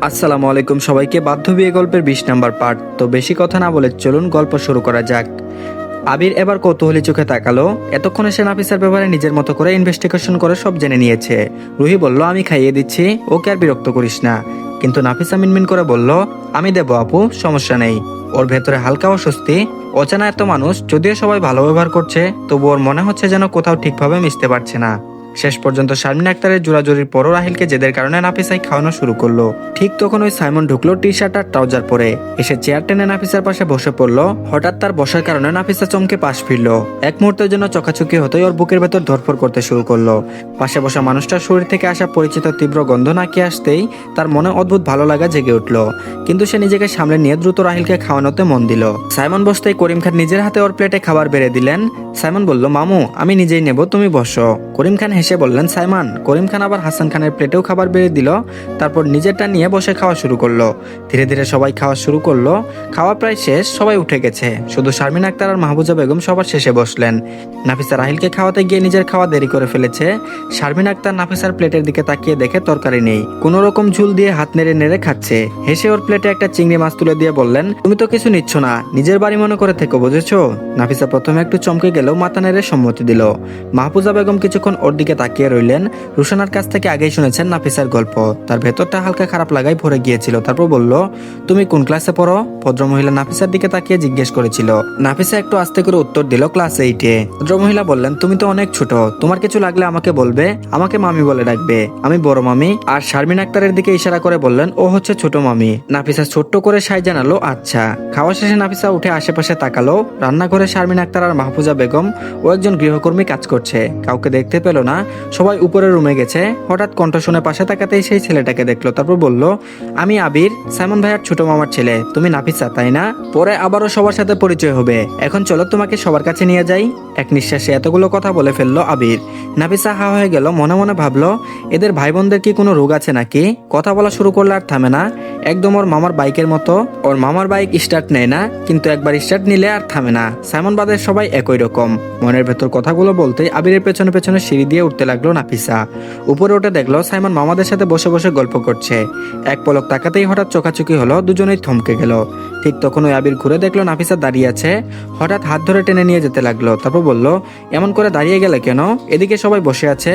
আসসালামু আলাইকুম সবাইকে। বাধ্য বিয়ে গল্পের বিশ নাম্বার পার্ট। তো বেশি কথা না বলে চলুন গল্প শুরু করা যাক। আবির এবার কৌতূহলী চোখে তাকালো। এতক্ষণে সে নাফিসার ব্যাপারে নিজের মতো করে ইনভেস্টিগেশন করে সব জেনে নিয়েছে। রুহি বলল, আমি খাইয়ে দিচ্ছি। ওকে আর বিরক্ত করিস না। কিন্তু নাফিসা মিনমিন করে বলল, আমি দেবো আপু, সমস্যা নেই। ওর ভেতরে হালকা অস্বস্তি। অচেনা এত মানুষ, যদিও সবাই ভালো ব্যবহার করছে তবু ওর মনে হচ্ছে যেন কোথাও ঠিকভাবে মিশতে পারছে না। শেষ পর্যন্ত শারমিন আক্তারের জোরাজুরির পরও রাহিলকে জেদের কারণে নাফিসাই খাওয়ানো শুরু করল। ঠিক তখন ওই সাইমন ঢুকলো টি শার্ট আর ট্রাউজার পরে। এসে চেয়ার টেনে নাফিসার পাশে বসে পড়ল। হঠাৎ তার বসার কারণে নাফিসা চমকে পাশ ফিরলো। এক মুহূর্তের জন্য চকাচুকি হতেই ওর বুকের ভেতর ধরফর করতে শুরু করল। পাশে বসা মানুষটার শরীর থেকে আসা পরিচিত তীব্র গন্ধ নাকি আসতেই তার মনে অদ্ভুত ভালো লাগা জেগে উঠল। কিন্তু সে নিজেকে সামলে নিয়ে দ্রুত রাহিলকে খাওয়ানোতে মন দিল। সাইমন বসতেই করিম খান নিজের হাতে ওর প্লেটে খাবার বেড়ে দিলেন। সাইমন বলল, মামু, আমি নিজেই নেব, তুমি বসো। করিম খান হেসে বললেন, সাইমন, করিম খান আবার হাসান খানের প্লেটেও খাবার বেড়ে দিল। তারপর নিজেরটা নিয়ে বসে খাওয়া শুরু করল। ধীরে ধীরে সবাই খাওয়া শুরু করল। খাওয়া প্রায় শেষ, সবাই উঠে গেছে। শুধু শারমিন আক্তার আর মাহবুজা বেগম সবার শেষে বসলেন। নাফিসা রাহিলকে খাওয়াতে গিয়ে নিজের খাওয়া দেরি করে ফেলেছে। শারমিন আক্তার নাফিসার প্লেটের দিকে তাকিয়ে দেখে তরকারি নেই। কোনো রকম ঝুল দিয়ে হাত নেড়ে নেড়ে খাচ্ছে। হেসে ওর প্লেটে একটা চিংড়ি মাছ তুলে দিয়ে বললেন, তুমি তো কিছু নিচ্ছ না, নিজের বাড়ি মনে করে থেকো, বুঝেছ? নাফিসা প্রথমে একটু চমকে গেলেও মাথা নেড়ে সম্মতি দিল। মাহফুজা বেগম কিছুক্ষণ ওর দিকে তাকিয়ে রইলেন। রুশানার কাছ থেকে আগেই শুনেছেন নাফিসার গল্প। তার ভেতরটা হালকা খারাপ লাগাই ভরে গিয়েছিল। তারপর বলল, তুমি কোন ক্লাসে পড়ো? ভদ্রমহিলা নাফিসার দিকে তাকিয়ে জিজ্ঞেস করেছিল। নাফিসা একটু আস্তে করে উত্তর দিল, ক্লাস এইটে। ভদ্রমহিলা বললেন, তুমি তো অনেক ছোট। তোমার কিছু লাগলে আমাকে বলবে। আমাকে মামি বলে ডাকবে। আমি বড় মামি। আর শারমিন আক্তারের দিকে ইশারা করে বললেন, ও হচ্ছে ছোট মামি। নাফিসা ছোট্ট করে সাই জানালো আচ্ছা। খাওয়া শেষে নাফিসা উঠে আশেপাশে তাকালো। রান্নাঘরে শারমিন আক্তার আর মাহফুজা বেগম ও একজন গৃহকর্মী কাজ করছে। কাউকে দেখতে পেল না। সবাই উপরে রুমে গেছে। হঠাৎ কণ্ঠ শুনে পাশে তাকাতেই সেই ছেলেটাকে দেখল, তারপর বলল, আমি আবির, সাইমন ভাইয়ার ছোট মামার ছেলে। তুমি নাফিসা, তাই না? পরে আবারও সবার সাথে পরিচয় হবে। এখন চলো তোমাকে সবার কাছে নিয়ে যাই। এক নিঃশ্বাসে এতগুলো কথা বলে ফেলল আবির। নাফিসা হা হয়ে গেল, মনে মনে ভাবলো, এদের ভাই বোনদের কি কোনো রোগ আছে নাকি? কথা বলা শুরু করলে আর থামে না। একদম ওর মামার বাইকের মতো। ওর মামার বাইক স্টার্ট নেয় না, কিন্তু একবার স্টার্ট নিলে আর থামে না। সাইমন বাদের সবাই একই রকম। মনের ভেতর কথাগুলো বলতে আবিরের পেছনে পেছনে সিঁড়ি দিয়ে উঠতে লাগল নাফিসা। উপরে উঠে দেখল সাইমন মামাদের সাথে বসে বসে গল্প করছে। এক পলক তাকাতেই হঠাৎ চোখাচুকি হলো, দুজনেই থমকে গেল। ঠিক তখন ওই আবির ঘুরে দেখল নাফিসা দাঁড়িয়ে আছে। হঠাৎ হাত ধরে টেনে নিয়ে যেতে লাগল, তারপর বলল, এমন করে দাঁড়িয়ে গেলে কেন? এদিকে সবাই বসে আছে।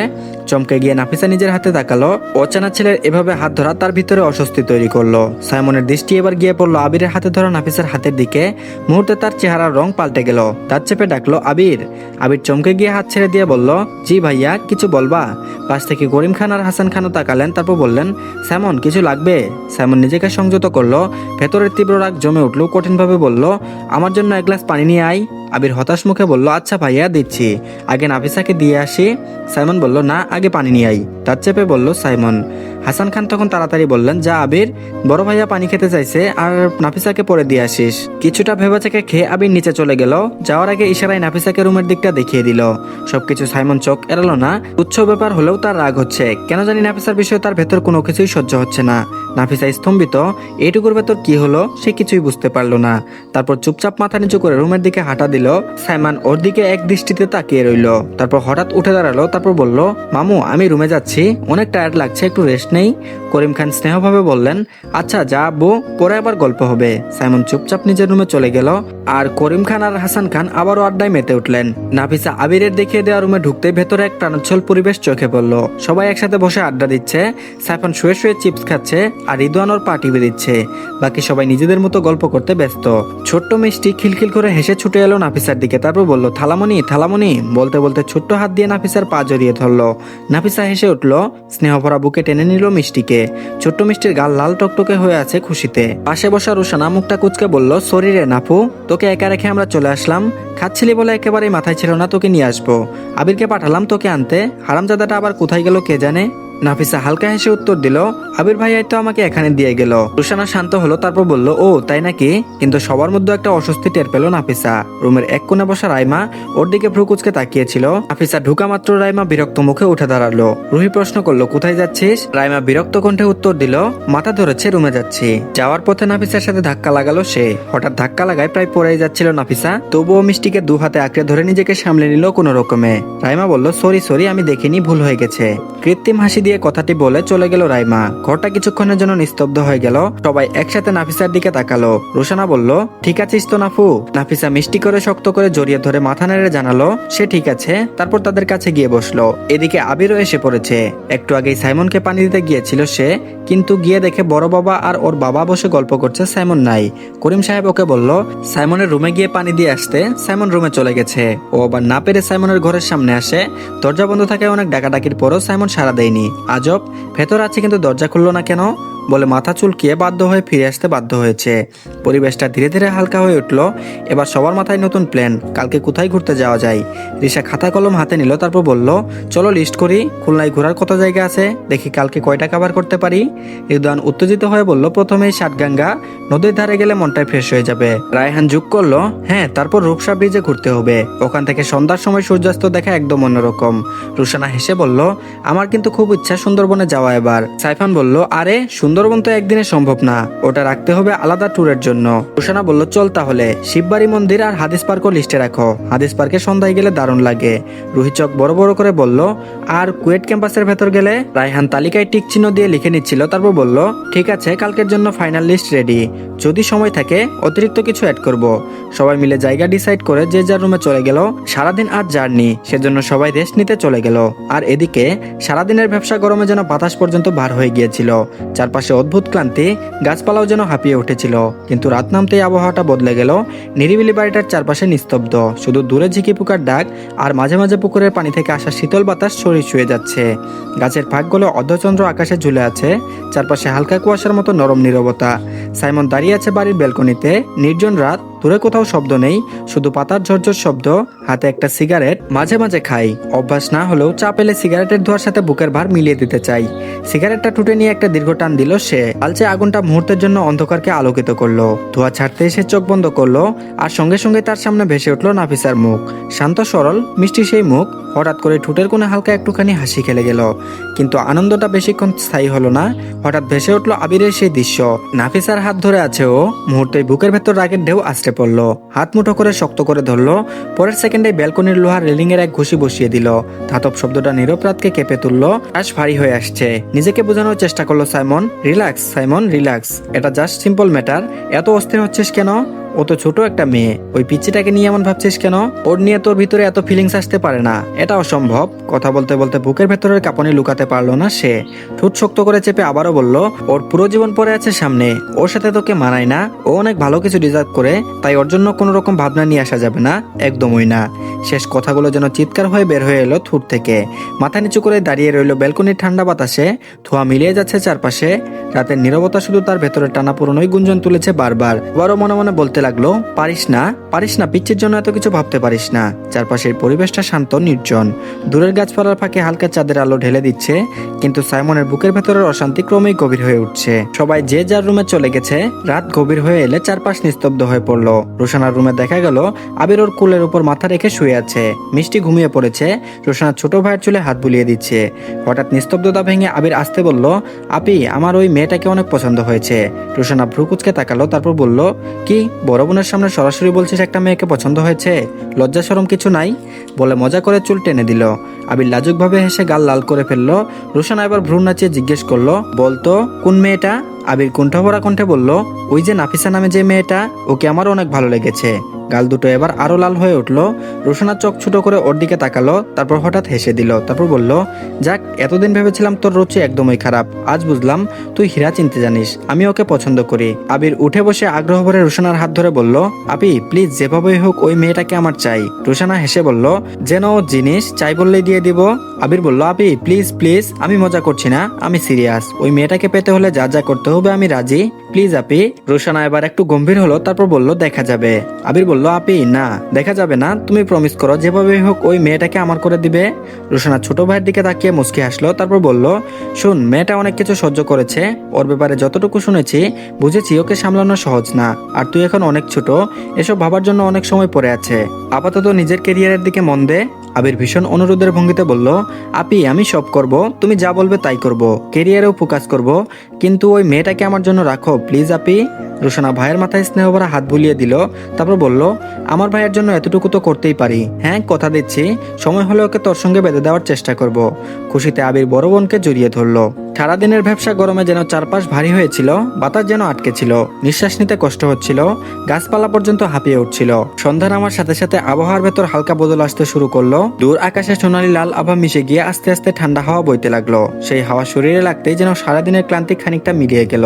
চমকে গিয়ে নাফিসা নিজের হাতে তাকালো। অচেনা ছেলের এভাবে হাত ধরা তার ভিতরে অস্বস্তি তৈরি করল। সাইমনের দৃষ্টি এবার গিয়ে পড়ল আবিরের হাতে ধরা নাফিসার হাতের দিকে। মুহূর্তে তার চেহারার রং পাল্টে গেল। তার চেপে ডাকলো, আবির। আবির চমকে গিয়ে হাত ছেড়ে দিয়ে বলল, জি ভাইয়া কিছু বলবা? পাশ থেকে করিম খান আর হাসান খানও তাকালেন, তারপর বললেন স্যামন কিছু লাগবে? স্যামন নিজেকে সংযত করল, ভেতরের তীব্র রাগ জমে উঠল, কঠিনভাবে বলল, আমার জন্য এক গ্লাস পানি নিয়ে আয়। আবির হতাশ মুখে বলল আচ্ছা ভাইয়া, দিচ্ছি। আগে নাফিসাকে দিয়ে আসি। সাইমন বলল, না, আগে পানি নিয়ে আই। তার চেপে বলল, সাইমন। হাসান খান তখন তাড়াতাড়ি বললেন, যা আবির, বড় ভাইয়া পানি খেতে চাইছে, আর নাফিসাকে পরে দিয়ে আসিস। কিছুটা ভেবাচাকে খেয়ে আবির নিচে চলে গেল। যাওয়ার আগে ইশারায় নাফিসাকে রুমের দিকটা দেখিয়ে দিল। সবকিছু সাইমন চোখ এড়ালো না। তুচ্ছ ব্যাপার হলেও তার রাগ হচ্ছে। কেন জানি নাফিসার বিষয়ে তার ভেতর কোনো কিছুই সহ্য হচ্ছে না। নাফিসা স্তম্ভিত, এইটুকুর ভেতর কি হলো? সে কিছুই বুঝতে পারল না। তারপর চুপচাপ মাথা নিচু করে রুমের দিকে হাঁটা দিল। সাইমান ওর দিকে এক দৃষ্টিতে তাকিয়ে রইল। তারপর হঠাৎ উঠে দাঁড়াল, তারপর বলল, মামু, আমি রুমে যাচ্ছি, অনেক টায়ার্ড লাগছে, একটু রেস্ট নেই। করিম খান স্নেহভাবে বললেন আচ্ছা যা আব্বু পরে আবার গল্প হবে। সাইমন চুপচাপ নিজের রুমে চলে গেল। আর করিম খান আর হাসান খান আবারও আড্ডায় মেতে উঠলেন। নাফিসা আবিরের দেখিয়ে দেওয়া রুমে ঢুকতে ভেতরে এক প্রাণোচ্ছল পরিবেশ চোখে পড়ল। সবাই একসাথে বসে আড্ডা দিচ্ছে, সাইফান শুয়ে শুয়ে চিপস খাচ্ছে আর রিদওয়ান ওর পা টিপে দিচ্ছে। বাকি সবাই নিজেদের মতো গল্প করতে ব্যস্ত। ছোট্ট মিষ্টি খিলখিল করে হেসে ছুটে এলো নাফিসার দিকে, তারপর বলল, থালামণি থালামণি। বলতে বলতে ছোট্ট হাত দিয়ে নাফিসার পা জড়িয়ে ধরলো। নাফিসা হেসে উঠল, স্নেহভরা বুকে টেনে নিল মিষ্টিকে। ছোট্ট মিষ্টির গাল লাল টকটকে হয়ে আছে খুশিতে। পাশে বসা রুশানা মুখটা কুচকে বলল শরীরে নাপু তোকে একা রেখে আমরা চলে আসলাম। খাচ্ছিলি বলে একেবারে মাথায় ছিল না তোকে নিয়ে আসব। আবিরকে পাঠালাম তোকে আনতে। হারামজাদাটা আবার কোথায় গেল কে জানে? নাফিসা হালকা হেসে উত্তর দিল, আবির ভাইয়াই তো আমাকে এখানে দিয়ে গেল। রুশানা শান্ত হলো, তারপর বলল, ও, তাই নাকি? কিন্তু সবার মধ্যে একটা অস্বস্তি টের পেল নাফিসা। রুমের এক কোণে বসা রাইমা ওর দিকে ভ্রুকুচকে তাকিয়েছিল। নাফিসা ঢুকা মাত্র রাইমা বিরক্ত মুখে উঠে দাঁড়াল। রুহি প্রশ্ন করল, কোথায় যাচ্ছিস? রাইমা বিরক্ত কণ্ঠে উত্তর দিল, মাথা ধরেছে রুমে যাচ্ছি। যাওয়ার পথে নাফিসার সাথে ধাক্কা লাগালো সে। হঠাৎ ধাক্কা লাগায় প্রায় পড়েই যাচ্ছিল নাফিসা। তবুও মিষ্টিকে দু হাতে আঁকড়ে ধরে নিজেকে সামলে নিল কোনো রকমে। রাইমা বলল, সরি সরি, আমি দেখিনি, ভুল হয়ে গেছে। কৃত্রিম হাসি দিয়ে কথাটি বলে চলে গেল রাইমা। ঘরটা কিছুক্ষণের জন্য নিস্তব্ধ হয়ে গেল। সবাই একসাথে নাফিসার দিকে তাকালো। রোশানা বলল, ঠিক আছিস তো নাফু? নাফিসা মিষ্টি করে শক্ত করে জড়িয়ে ধরে মাথা নেড়ে জানালো, সে ঠিক আছে। তারপর তাদের কাছে গিয়ে বসল। এদিকে আবিরও এসে পড়েছে। একটু আগেই সাইমনকে পানি দিতে গিয়েছিল সে। কিন্তু গিয়ে দেখে বড় বাবা আর ওর বাবা বসে গল্প করছে সাইমন নাই। করিম সাহেব ওকে বলল, সাইমনের রুমে গিয়ে পানি দিয়ে আসতে সাইমন রুমে চলে গেছে। ও আবার না পেরে সাইমনের ঘরের সামনে আসে। দরজা বন্ধ থাকায় অনেক ডাকাডাকির পরও সাইমন সাড়া দেয়নি। আজব, ভেতর আছে কিন্তু দরজা খুললো না কেন? বলে মাথা চুলকিয়ে বাধ্য হয়ে ফিরে আসতে বাধ্য হয়েছে। পরিবেশটা ধীরে ধীরে হালকা হয়ে উঠল। এবার সবার মাথায় নতুন প্ল্যান, কালকে কোথায় ঘুরতে যাওয়া যায়? রিসা খাতা কলম হাতে নিল, তারপর বলল, চলো লিস্ট করি, খুলনায় ঘোরার কত জায়গা আছে? দেখি কালকে কয়টা কাভার করতে পারি? রিদান উত্তেজিত হয়ে বলল প্রথমেই ষাটগাঙ্গা, নদীর ধারে গেলে মনটাই ফ্রেশ হয়ে যাবে। রায়হান যোগ করল হ্যাঁ তারপর রূপসা ব্রিজে ঘুরতে হবে। ওখান থেকে সন্ধ্যার সময় সূর্যাস্ত দেখা একদম অন্যরকম। রুশানা হেসে বলল, আমার কিন্তু খুব ইচ্ছা সুন্দরবনে যাওয়া এবার। সাইফান বলল, আরে সুন্দরবন তো একদিনে সম্ভব না, ওটা রাখতে হবে আলাদা ট্যুরের জন্য। রুশানা বলল, চল তাহলে, শিববাড়ি মন্দির আর হাদিস পার্কও লিস্টে রাখো। হাদিস পার্কে সন্ধ্যায় গেলে দারুণ লাগে। রোহিত চক বড় বড় করে বলল, আর কুয়েট ক্যাম্পাসের ভেতর গেলে? রায়হান তালিকায় টিক চিহ্ন দিয়ে লিখে নিচ্ছিল, তারপর বলল, ঠিক আছে, কালকের জন্য ফাইনাল লিস্ট রেডি। যদি সময় থাকে, অতিরিক্ত কিছু অ্যাড করব। সবাই মিলে জায়গা ডিসাইড করে যে যার রুমে চলে গেল, সারাদিন আর জার্নি, সেজন্য সবাই রেস্ট নিতে চলে গেল। আর এদিকে, সারাদিনের ব্যবসা গরমে যেন বাতাস পর্যন্ত ভার হয়ে গিয়েছিল। চারপাশে অদ্ভুত ক্লান্তি, গাছপালাও যেন হাঁপিয়ে উঠেছিল। কিন্তু রাত নামতেই আবহাওয়াটা বদলে গেল। নিরিবিলি বাড়িটার চারপাশে নিস্তব্ধ। শুধু দূরে ঝিকি পোকার ডাক আর মাঝে মাঝে পুকুরের পানি থেকে আসা শীতল বাতাস শরীর শুয়ে যাচ্ছে। গাছের ফাঁকগুলো অর্ধচন্দ্র আকাশে ঝুলে আছে। চারপাশে হালকা কুয়াশার মতো নরম নীরবতা। সাইমন দাঁড়িয়ে আছে বাড়ির ব্যালকনিতে। নির্জন রাত দূরে কোথাও শব্দ নেই, শুধু পাতার ঝরঝর শব্দ, হাতে একটা সিগারেট, মাঝে মাঝে খাই। অভ্যাস না হলেও চা পেলে সিগারেটের ধোয়ার সাথে বুকের ভার মিলিয়ে দিতে চাই। সিগারেটটা টুটে নিয়ে একটা দীর্ঘ টান দিল সে। আলচে আগুনটা মুহূর্তের জন্য অন্ধকারকে আলোকিত করল। ধোয়া ছাড়তে এসে চোখ বন্ধ করল, আর সঙ্গে সঙ্গে তার সামনে ভেসে উঠল নাফিসার মুখ। শান্ত, সরল, মিষ্টি সেই মুখ। হঠাৎ করে ঠোঁটের কোণে হালকা একটুখানি হাসি খেলে গেল। কিন্তু আনন্দটা বেশিক্ষণ স্থায়ী হলো না। হঠাৎ ভেসে উঠল আবিরের সেই দৃশ্য। নাফিসার হাত ধরে আছে ও। মুহূর্তে বুকের ভেতর রাগের ঢেউ আসতে পড়ল। হাত মুঠো করে শক্ত করে ধরলো। পরের সেকেন্ডে ব্যালকনির লোহার রেলিং এর এক ঘুষি বসিয়ে দিল। ধাতব শব্দটা নিরপরাধকে কেঁপে তুললো। আশ ভারী হয়ে আসছে। নিজেকে বোঝানোর চেষ্টা করল সাইমন। Relax Simon, relax. এটা জাস্ট সিম্পল ম্যাটার এত অস্থির হচ্ছিস কেন? ও তো ছোট একটা মেয়ে। ওই পিচ্চিটাকে নিয়ে এমন ভাবছিস কেন? ওর নিয়ে তোর ভিতরে এত ফিলিংস আসতে পারে না। এটা অসম্ভব। কথা বলতে বলতে বুকের ভেতরের কাঁপনি লুকাতে পারল না সে। ঠোঁট শক্ত করে চেপে আবারও বলল, ওর পুরো জীবন পড়ে আছে সামনে। ওর সাথে তোকে মানায় না। ও অনেক ভালো কিছু ডিজার্ভ করে। তাই ওর জন্য কোনো রকম ভাবনা নিয়ে আসা যাবে না। একদমই না। শেষ কথাগুলো যেন চিৎকার হয়ে বের হয়ে এলো থুট থেকে। মাথা নিচু করে দাঁড়িয়ে রইল ব্যালকনির ঠান্ডা বাতাসে। ধোয়া মিলিয়ে যাচ্ছে চারপাশে। রাতের নীরবতা শুধু তার ভেতরে টানা পুরনোই গুঞ্জন তুলেছে বারবার। বড় মনে মনে বলতে লাগল, পারিস না পারিস না, পিচ্ছির জন্য এত কিছু ভাবতে পারিস না। চারপাশের পরিবেশটা শান্ত, নির্জন। দূরের গাছপালার ফাঁকে হালকা চাঁদের আলো ঢেলে দিচ্ছে, কিন্তু সাইমনের বুকের ভেতরের অশান্তি ক্রমেই গভীর হয়ে উঠছে। সবাই যে যার রুমে চলে গেছে, রাত গভীর হয়ে এলে চারপাশ নিস্তব্ধ হয়ে পড়ল। রোশানার রুমে দেখা গেল আবির ওর কুলের উপর মাথা রেখে শুয়ে আছে। মিষ্টি ঘুমিয়ে পড়েছে, রোশানার ছোট ভাইয়ের চুলে হাত বুলিয়ে দিচ্ছে। হঠাৎ নিস্তব্ধতা ভেঙে আবির আসতে বলল, আপি, আমার ওই মেয়েটাকে অনেক পছন্দ হয়েছে। রোশানা ভ্রুকুচকে তাকালো, তারপর বলল, কি, বড় বোনের সামনে সরাসরি বলছিস একটা মেয়েকে পছন্দ হয়েছে? লজ্জা সরম কিছু নাই? বলে মজা করে চুল টেনে দিল। আবির লাজুকভাবে হেসে গাল লাল করে ফেলল। রোশানা এবার ভ্রু নাচিয়ে জিজ্ঞেস করল, বলতো, কোন মেয়েটা? আবির কুণ্ঠভরা কণ্ঠে বলল, ওই যে নাফিসা নামে যে মেয়েটা, ওকে আমার অনেক ভালো লেগেছে। গাল দুটো এবার আরও লাল হয়ে উঠল। রোশনা চোখ ছোট করে ওর দিকে তাকালো, তারপর হঠাৎ হেসে দিল, তারপর বলল, যাক, এতদিন ভেবেছিলাম তোর রুচি একদমই খারাপ। আজ বুঝলাম তুই হীরা চিনতে জানিস, আমি ওকে পছন্দ করি। আবির উঠে বসে আগ্রহ ভরে রোশনার হাত ধরে বলল, আপি, প্লিজ যেভাবেই হোক ওই মেয়েটাকে আমার চাই। রোশানা হেসে বলল, যেন ও জিনিস চাই বললেই দিয়ে দিব। আবির বলল, আপি, প্লিজ প্লিজ, আমি মজা করছি না, আমি সিরিয়াস। ওই মেয়েটাকে পেতে হলে যা যা করতে হবে আমি রাজি। প্লিজ আপি। রোশানা এবার একটু গম্ভীর হলো, তারপর বলল, দেখা যাবে। আবির বলল, আপি, না, দেখা যাবে না। তুমি প্রমিস করো যেভাবে হোক ওই মেয়েটাকে আমার করে দিবে। রোশানা ছোট ভাইয়ের দিকে তাকিয়ে মুচকি হাসলো, তারপর বলল, শুন, মেয়েটা অনেক কিছু সহ্য করেছে। ওর ব্যাপারে যতটুকু শুনেছি, বুঝেছি ওকে সামলানো সহজ না। আর তুই এখন অনেক ছোট। এসব ভাবার জন্য অনেক সময় পড়ে আছে। আপাতত নিজের কেরিয়ারের দিকে মন দে। আবির ভীষণ অনুরোধের ভঙ্গিতে বলল, আপি, আমি সব করব, তুমি যা বলবে তাই করব, কেরিয়ারেও ফোকাস করব, কিন্তু ওই মেয়েটাকে আমার জন্য রাখো, প্লিজ আপি। রোশনা ভাইয়ের মাথায় স্নেহ ভরা হাত বুলিয়ে দিল, তারপর বলল, আমার ভাইয়ের জন্য এতটুকু তো করতেই পারি। হ্যাঁ কথা দিচ্ছি, সময় হলে ওকে তোর সঙ্গে বেঁধে দেওয়ার চেষ্টা করব। খুশিতে আবির বড় বোনকে জড়িয়ে ধরলো। সারাদিনের ব্যবসা গরমে যেন চারপাশ ভারী হয়েছিল, বাতাস যেন আটকে ছিল, নিঃশ্বাস নিতে কষ্ট হচ্ছিল, গাছপালা পর্যন্ত হাঁপিয়ে উঠছিল। সন্ধ্যা নামার সাথে সাথে আবহাওয়ার ভেতর হালকা বদল আসতে শুরু করল দূর আকাশে সোনালি লাল আভা মিশে গিয়ে আস্তে আস্তে ঠান্ডা হাওয়া বইতে লাগল। সেই হাওয়া শরীরে লাগতেই যেন সারাদিনের ক্লান্তি খানিকটা মিলিয়ে গেল।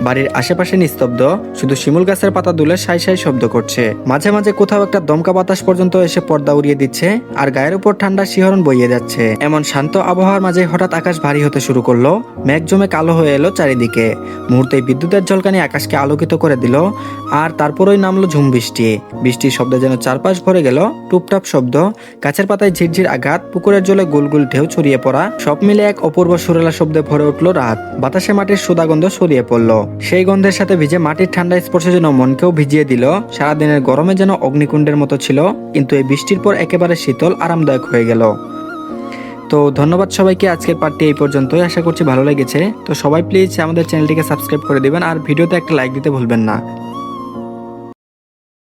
বাড়ির আশেপাশে নিস্তব্ধ, শুধু শিমুল গাছের পাতা দুলে সাই সাই শব্দ করছে। মাঝে মাঝে কোথাও একটা দমকা বাতাস পর্যন্ত এসে পর্দা উড়িয়ে দিচ্ছে আর গায়ের উপর ঠান্ডা শিহরণ বইয়ে যাচ্ছে। এমন শান্ত আবহাওয়ার মাঝে হঠাৎ আকাশ ভারী হতে শুরু করল। মেঘ জমে কালো হয়ে এলো চারিদিকে। মুহূর্তে বিদ্যুতের ঝলকানি আকাশকে আলোকিত করে দিল আর তারপরই নামলো ঝুম বৃষ্টি। বৃষ্টির শব্দে যেন চারপাশ ভরে গেল। টুপটাপ শব্দ, গাছের পাতায় ঝিরঝির আঘাত, পুকুরের জলে গুলগুল ঢেউ ছড়িয়ে পড়া, সব মিলে এক অপূর্ব সুরেলা শব্দে ভরে উঠল রাত। বাতাসে মাটির সুদাগন্ধ ছড়িয়ে পড়ল। সেই গন্ধের সাথে ভিজে মাটির ঠান্ডা স্পর্শে যেন মনকেও ভিজিয়ে দিল। সারাদিনের গরমে যেন অগ্নিকুণ্ডের মতো ছিল, কিন্তু এই বৃষ্টির পর একেবারে শীতল, আরামদায়ক হয়ে গেল। তো ধন্যবাদ সবাইকে, আজকের পার্টি এই পর্যন্তই। আশা করছি ভালো লেগেছে। তো সবাই প্লিজ আমাদের চ্যানেলটিকে সাবস্ক্রাইব করে দিবেন, আর ভিডিওতে একটা লাইক দিতে ভুলবেন না।